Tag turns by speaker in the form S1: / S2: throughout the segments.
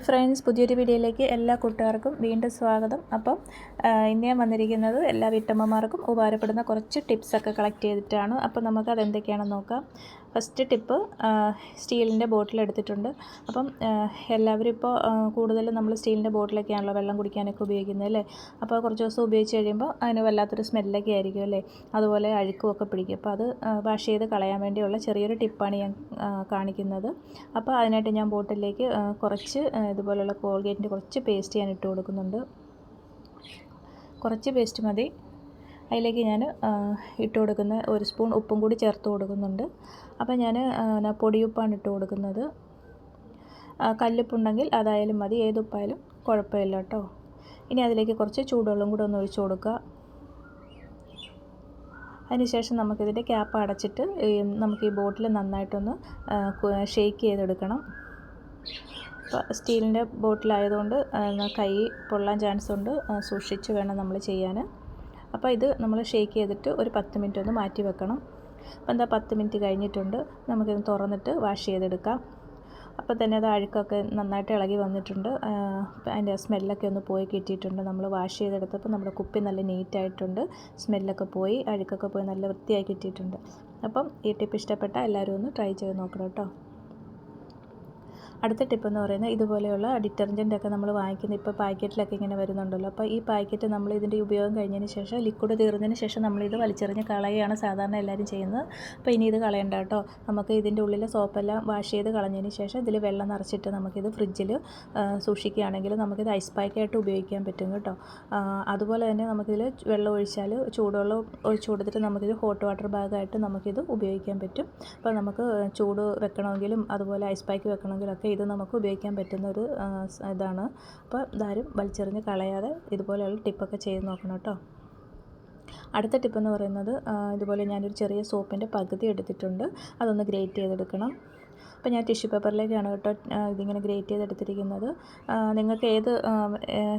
S1: Hi friends പുതിയൊരു വീഡിയോയിലേക്ക് എല്ലാ കൂട്ടുകാർക്കും വീണ്ടും സ്വാഗതം. അപ്പം ഇന്ന് ഞാൻ വന്നിരിക്കുന്നത് എല്ലാ വീട്ടമ്മമാർക്കും ഉപകാരപ്പെടുന്ന കുറച്ച് ടിപ്സൊക്കെ കളക്ട് ചെയ്തിട്ടാണ്. അപ്പം നമുക്ക് അതെന്തൊക്കെയാണെന്ന് നോക്കാം. ഫസ്റ്റ് ടിപ്പ് സ്റ്റീലിന്റെ ബോട്ടിൽ എടുത്തിട്ടുണ്ട് അപ്പം എല്ലാവരും ഇപ്പോൾ കൂടുതലും നമ്മൾ സ്റ്റീലിന്റെ ബോട്ടിലൊക്കെയാണല്ലോ വെള്ളം കുടിക്കാനൊക്കെ ഉപയോഗിക്കുന്നത് അല്ലേ? അപ്പോൾ കുറച്ച് ദിവസം ഉപയോഗിച്ച് കഴിയുമ്പോൾ അതിന് വല്ലാത്തൊരു സ്മെല്ലൊക്കെ ആയിരിക്കും അല്ലേ? അതുപോലെ അഴുക്കുമൊക്കെ പിടിക്കും. അപ്പോൾ അത് വാഷ് ചെയ്ത് കളയാൻ വേണ്ടിയുള്ള ചെറിയൊരു ടിപ്പാണ് ഞാൻ കാണിക്കുന്നത്. അപ്പോൾ അതിനായിട്ട് ഞാൻ ബോട്ടിലേക്ക് കുറച്ച് ഇതുപോലെയുള്ള കോൾഗേറ്റിന്റെ കുറച്ച് പേസ്റ്റ് ഞാൻ ഇട്ട് കൊടുക്കുന്നുണ്ട്. കുറച്ച് പേസ്റ്റ് മതി. അതിലേക്ക് ഞാൻ ഇട്ട് കൊടുക്കുന്ന ഒരു സ്പൂൺ ഉപ്പും കൂടി ചേർത്ത് കൊടുക്കുന്നുണ്ട്. അപ്പോൾ ഞാൻ പൊടിയുപ്പാണ് ഇട്ട് കൊടുക്കുന്നത്. കല്ലുപ്പുണ്ടെങ്കിൽ അതായാലും മതി ഏതുപ്പായാലും കുഴപ്പമില്ല കേട്ടോ. ഇനി അതിലേക്ക് കുറച്ച് ചൂടുവെള്ളം കൂടെ ഒന്ന് ഒഴിച്ച് കൊടുക്കുക. അതിനുശേഷം നമുക്കിതിന്റെ ക്യാപ്പ് അടച്ചിട്ട് നമുക്ക് ഈ ബോട്ടിൽ നന്നായിട്ടൊന്ന് ഷെയ്ക്ക് ചെയ്തെടുക്കണം. അപ്പോൾ സ്റ്റീലിന്റെ ബോട്ടിലായതുകൊണ്ട് കൈ പൊള്ളാൻ ചാൻസ് ഉണ്ട് സൂക്ഷിച്ച് വേണം നമ്മൾ ചെയ്യാൻ. അപ്പോൾ ഇത് നമ്മൾ ഷേക്ക് ചെയ്തിട്ട് ഒരു പത്ത് മിനിറ്റ് ഒന്ന് മാറ്റി വെക്കണം. അപ്പോൾ എന്താ പത്ത് മിനിറ്റ് കഴിഞ്ഞിട്ടുണ്ട്. നമുക്കിത് തുറന്നിട്ട് വാഷ് ചെയ്തെടുക്കാം. അപ്പോൾ തന്നെ അത് അഴുക്കൊക്കെ നന്നായിട്ട് ഇളകി വന്നിട്ടുണ്ട്. അതിന്റെ സ്മെല്ലൊക്കെ ഒന്ന് പോയി കിട്ടിയിട്ടുണ്ട്. നമ്മൾ വാഷ് ചെയ്തെടുത്തപ്പോൾ നമ്മുടെ കുപ്പി നല്ല നീറ്റായിട്ടുണ്ട് സ്മെല്ലൊക്കെ പോയി അഴുക്കൊക്കെ പോയി നല്ല വൃത്തിയായി കിട്ടിയിട്ടുണ്ട്. അപ്പം ഈ ടിപ്പ് ഇഷ്ടപ്പെട്ട എല്ലാവരും ഒന്ന് ട്രൈ ചെയ്ത് നോക്കണം കേട്ടോ. അടുത്ത ടിപ്പ് എന്ന് പറയുന്നത് ഇതുപോലെയുള്ള ഡിറ്റർജന്റ് ഒക്കെ നമ്മൾ വാങ്ങിക്കുന്ന ഇപ്പോൾ പാക്കറ്റിലൊക്കെ ഇങ്ങനെ വരുന്നുണ്ടല്ലോ. അപ്പോൾ ഈ പാക്കറ്റ് നമ്മൾ ഇതിന്റെ ഉപയോഗം കഴിഞ്ഞതിന് ശേഷം ലിക്വിഡ് തീർന്നതിന് ശേഷം നമ്മൾ ഇത് വലിച്ചെറിഞ്ഞ് കളയുകയാണ് സാധാരണ എല്ലാവരും ചെയ്യുന്നത്. അപ്പോൾ ഇനി ഇത് കളയണ്ട കേട്ടോ. നമുക്ക് ഇതിന്റെ ഉള്ളിലെ സോപ്പെല്ലാം വാഷ് ചെയ്ത് കളഞ്ഞതിന് ശേഷം ഇതിൽ വെള്ളം നിറച്ചിട്ട് നമുക്കിത് ഫ്രിഡ്ജിൽ സൂക്ഷിക്കുകയാണെങ്കിൽ നമുക്കിത് ഐസ് പാക്കായിട്ട് ഉപയോഗിക്കാൻ പറ്റും കേട്ടോ. അതുപോലെ തന്നെ നമുക്കിതിൽ വെള്ളം ഒഴിച്ചാൽ ചൂടുവെള്ളം ഒഴിച്ചു കൊടുത്തിട്ട് നമുക്കിത് ഹോട്ട് വാട്ടർ ബാഗായിട്ട് നമുക്കിത് ഉപയോഗിക്കാൻ പറ്റും. അപ്പോൾ നമുക്ക് ചൂട് വെക്കണമെങ്കിലും അതുപോലെ ഐസ് പാക്ക് വെക്കണമെങ്കിലും ഒക്കെ ഇത് നമുക്ക് ഉപയോഗിക്കാൻ പറ്റുന്ന ഒരു ഇതാണ്. അപ്പോൾ ഇതാരും വലിച്ചെറിഞ്ഞ് കളയാതെ ഇതുപോലെയുള്ള ടിപ്പൊക്കെ ചെയ്ത് നോക്കണം കേട്ടോ. അടുത്ത ടിപ്പ് എന്ന് പറയുന്നത് ഇതുപോലെ ഞാനൊരു ചെറിയ സോപ്പിന്റെ പകുതി എടുത്തിട്ടുണ്ട്. അതൊന്ന് ഗ്രേറ്റ് ചെയ്തെടുക്കണം. അപ്പോൾ ഞാൻ ടിഷ്യൂ പേപ്പറിലേക്കാണ് കേട്ടോ ഇതിങ്ങനെ ഗ്രേറ്റ് ചെയ്തെടുത്തിരിക്കുന്നത്. നിങ്ങൾക്ക് ഏത്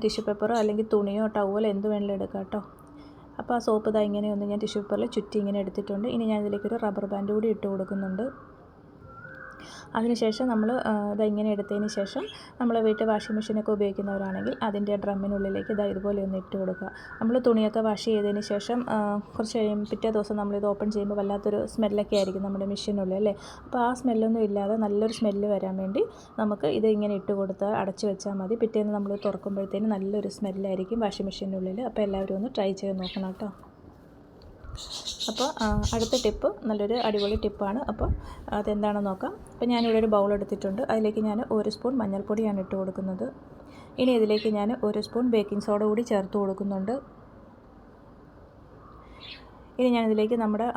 S1: ടിഷ്യൂ പേപ്പറോ അല്ലെങ്കിൽ തുണിയോ ടവലോ എന്ത് വേണമെങ്കിലും എടുക്കാം കേട്ടോ. അപ്പോൾ ആ സോപ്പ് ഇതാ ഇങ്ങനെയൊന്ന് ഞാൻ ടിഷ്യൂ പേപ്പറിൽ ചുറ്റി ഇങ്ങനെ എടുത്തിട്ടുണ്ട്. ഇനി ഞാൻ ഇതിലേക്കൊരു റബ്ബർ ബാൻഡ് കൂടി ഇട്ട് കൊടുക്കുന്നുണ്ട്. അതിനുശേഷം നമ്മൾ ഇതെങ്ങനെ ഇങ്ങനെ എടുത്തതിന് ശേഷം നമ്മൾ വീട്ടിൽ വാഷിംഗ് മെഷീനൊക്കെ ഉപയോഗിക്കുന്നവരാണെങ്കിൽ അതിന്റെ ഡ്രമ്മിനുള്ളിലേക്ക് ഇതാ ഇതുപോലെ ഒന്ന് ഇട്ട് കൊടുക്കുക. നമ്മൾ തുണിയൊക്കെ വാഷ് ചെയ്തതിന് ശേഷം കുറച്ച് കഴിയുമ്പോൾ പിറ്റേ ദിവസം നമ്മളിത് ഓപ്പൺ ചെയ്യുമ്പോൾ വല്ലാത്തൊരു സ്മെല്ലൊക്കെ ആയിരിക്കും നമ്മുടെ മെഷീനുള്ളിൽ അല്ലേ? അപ്പോൾ ആ സ്മെല്ലൊന്നും ഇല്ലാതെ നല്ലൊരു സ്മെല്ല് വരാൻ വേണ്ടി നമുക്ക് ഇത് ഇങ്ങനെ ഇട്ട് കൊടുത്ത് അടച്ചു വെച്ചാൽ മതി. പിറ്റേന്ന് നമ്മൾ തുറക്കുമ്പോഴത്തേന് നല്ലൊരു സ്മെല്ലായിരിക്കും വാഷിംഗ് മെഷീനുള്ളിൽ. അപ്പോൾ എല്ലാവരും ഒന്ന് ട്രൈ ചെയ്ത് നോക്കണം കേട്ടോ. അപ്പോൾ അടുത്ത ടിപ്പ് നല്ലൊരു അടിപൊളി ടിപ്പാണ്. അപ്പോൾ അതെന്താണെന്ന് നോക്കാം. അപ്പോൾ ഞാനിവിടെ ഒരു ബൗൾ എടുത്തിട്ടുണ്ട്. അതിലേക്ക് ഞാൻ ഒരു സ്പൂൺ മഞ്ഞൾപ്പൊടിയാണ് ഇട്ട് കൊടുക്കുന്നത്. ഇനി ഇതിലേക്ക് ഞാൻ ഒരു സ്പൂൺ ബേക്കിംഗ് സോഡ കൂടി ചേർത്ത് കൊടുക്കുന്നുണ്ട്. ഇനി ഞാനിതിലേക്ക് നമ്മുടെ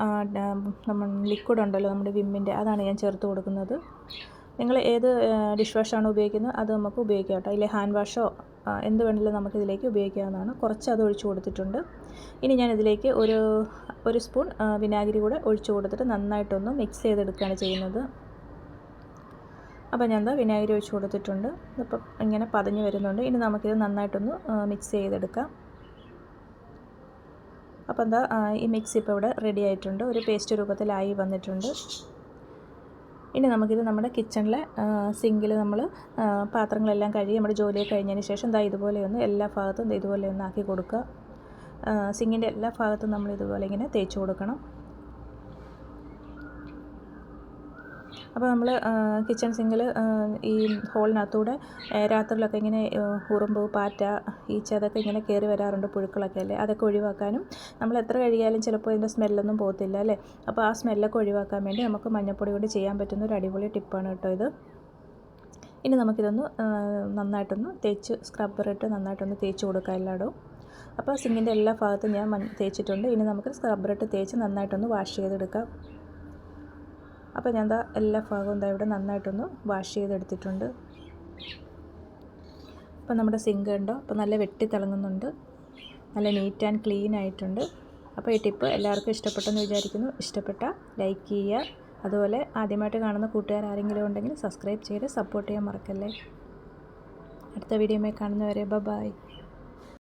S1: നമ്മൾ ലിക്വിഡ് ഉണ്ടല്ലോ നമ്മുടെ വിമ്മിന്റെ അതാണ് ഞാൻ ചേർത്ത് കൊടുക്കുന്നത്. നിങ്ങൾ ഏത് ഡിഷ് വാഷാണ് ഉപയോഗിക്കുന്നത്? അത് നമുക്ക് ഉപയോഗിക്കാം കേട്ടോ. ഇല്ലേ ഹാൻഡ് വാഷോ എന്ത് വേണമെങ്കിലും നമുക്കിതിലേക്ക് ഉപയോഗിക്കാവുന്നതാണ്. കുറച്ച് അത് ഒഴിച്ചു കൊടുത്തിട്ടുണ്ട്. ഇനി ഞാൻ ഇതിലേക്ക് ഒരു ഒരു സ്പൂൺ വിനാഗിരി കൂടെ ഒഴിച്ചു കൊടുത്തിട്ട് നന്നായിട്ടൊന്ന് മിക്സ് ചെയ്തെടുക്കുകയാണ് ചെയ്യുന്നത്. അപ്പോൾ ഞാൻ എന്താ വിനാഗിരി ഒഴിച്ചു കൊടുത്തിട്ടുണ്ട്. ഇപ്പം ഇങ്ങനെ പതഞ്ഞ് വരുന്നുണ്ട്. ഇനി നമുക്കിത് നന്നായിട്ടൊന്ന് മിക്സ് ചെയ്തെടുക്കാം. അപ്പോൾ എന്താ ഈ മിക്സ് ഇപ്പോൾ ഇവിടെ റെഡി ആയിട്ടുണ്ട്. ഒരു പേസ്റ്റ് രൂപത്തിലായി വന്നിട്ടുണ്ട്. ഇനി നമുക്കിത് നമ്മുടെ കിച്ചണിലെ സിങ്കിൽ നമ്മൾ പാത്രങ്ങളെല്ലാം കഴുകി നമ്മുടെ ജോലിയൊക്കെ കഴിഞ്ഞതിന് ശേഷം ദാ ഇതുപോലെ ഒന്ന് എല്ലാ ഭാഗത്തും ഇതുപോലെ ഒന്ന് ആക്കി കൊടുക്കുക. സിങ്ങിന്റെ എല്ലാ ഭാഗത്തും നമ്മൾ ഇതുപോലെ ഇങ്ങനെ തേച്ച് കൊടുക്കണം. അപ്പോൾ നമ്മൾ കിച്ചൺ സിങ്കിൽ ഈ ഹോളിനകത്തൂടെ രാത്രിയിലൊക്കെ ഇങ്ങനെ ഉറുമ്പ് പാറ്റ ഈച്ച അതൊക്കെ ഇങ്ങനെ കയറി വരാറുണ്ട് പുഴുക്കളൊക്കെ അല്ലേ? അതൊക്കെ ഒഴിവാക്കാനും നമ്മൾ എത്ര കഴുകിയാലും ചിലപ്പോൾ ഇതിന്റെ സ്മെല്ലൊന്നും പോകത്തില്ല അല്ലേ? അപ്പോൾ ആ സ്മെല്ലൊക്കെ ഒഴിവാക്കാൻ വേണ്ടി നമുക്ക് മഞ്ഞപ്പൊടി കൊണ്ട് ചെയ്യാൻ പറ്റുന്ന ഒരു അടിപൊളി ടിപ്പാണ് കേട്ടോ ഇത്. ഇനി നമുക്കിതൊന്ന് നന്നായിട്ടൊന്ന് തേച്ച് സ്ക്രബ്ബർ ഇട്ട് നന്നായിട്ടൊന്ന് തേച്ച് കൊടുക്കാം എല്ലായിടവും. അപ്പോൾ സിങ്ങിന്റെ എല്ലാ ഭാഗത്തും ഞാൻ തേച്ചിട്ടുണ്ട്. ഇനി നമുക്ക് സ്ക്രബ്ബർ ഇട്ട് തേച്ച് നന്നായിട്ടൊന്ന് വാഷ് ചെയ്തെടുക്കാം. അപ്പോൾ ഞാൻ എന്താ എല്ലാ ഭാഗവും എന്താ ഇവിടെ നന്നായിട്ടൊന്ന് വാഷ് ചെയ്തെടുത്തിട്ടുണ്ട്. അപ്പോൾ നമ്മുടെ സിങ്ക് ഉണ്ടോ അപ്പോൾ നല്ല വെട്ടി തിളങ്ങുന്നുണ്ട്. നല്ല നീറ്റ് ആൻഡ് ക്ലീൻ ആയിട്ടുണ്ട്. അപ്പോൾ ഈ ടിപ്പ് എല്ലാവർക്കും ഇഷ്ടപ്പെട്ടെന്ന് വിചാരിക്കുന്നു. ഇഷ്ടപ്പെട്ട ലൈക്ക് ചെയ്യുക. അതുപോലെ ആദ്യമായിട്ട് കാണുന്ന കൂട്ടുകാർ ആരെങ്കിലും ഉണ്ടെങ്കിൽ സബ്സ്ക്രൈബ് ചെയ്ത് സപ്പോർട്ട് ചെയ്യാൻ മറക്കല്ലേ. അടുത്ത വീഡിയോയിൽ കാണുന്നവരെ ബൈ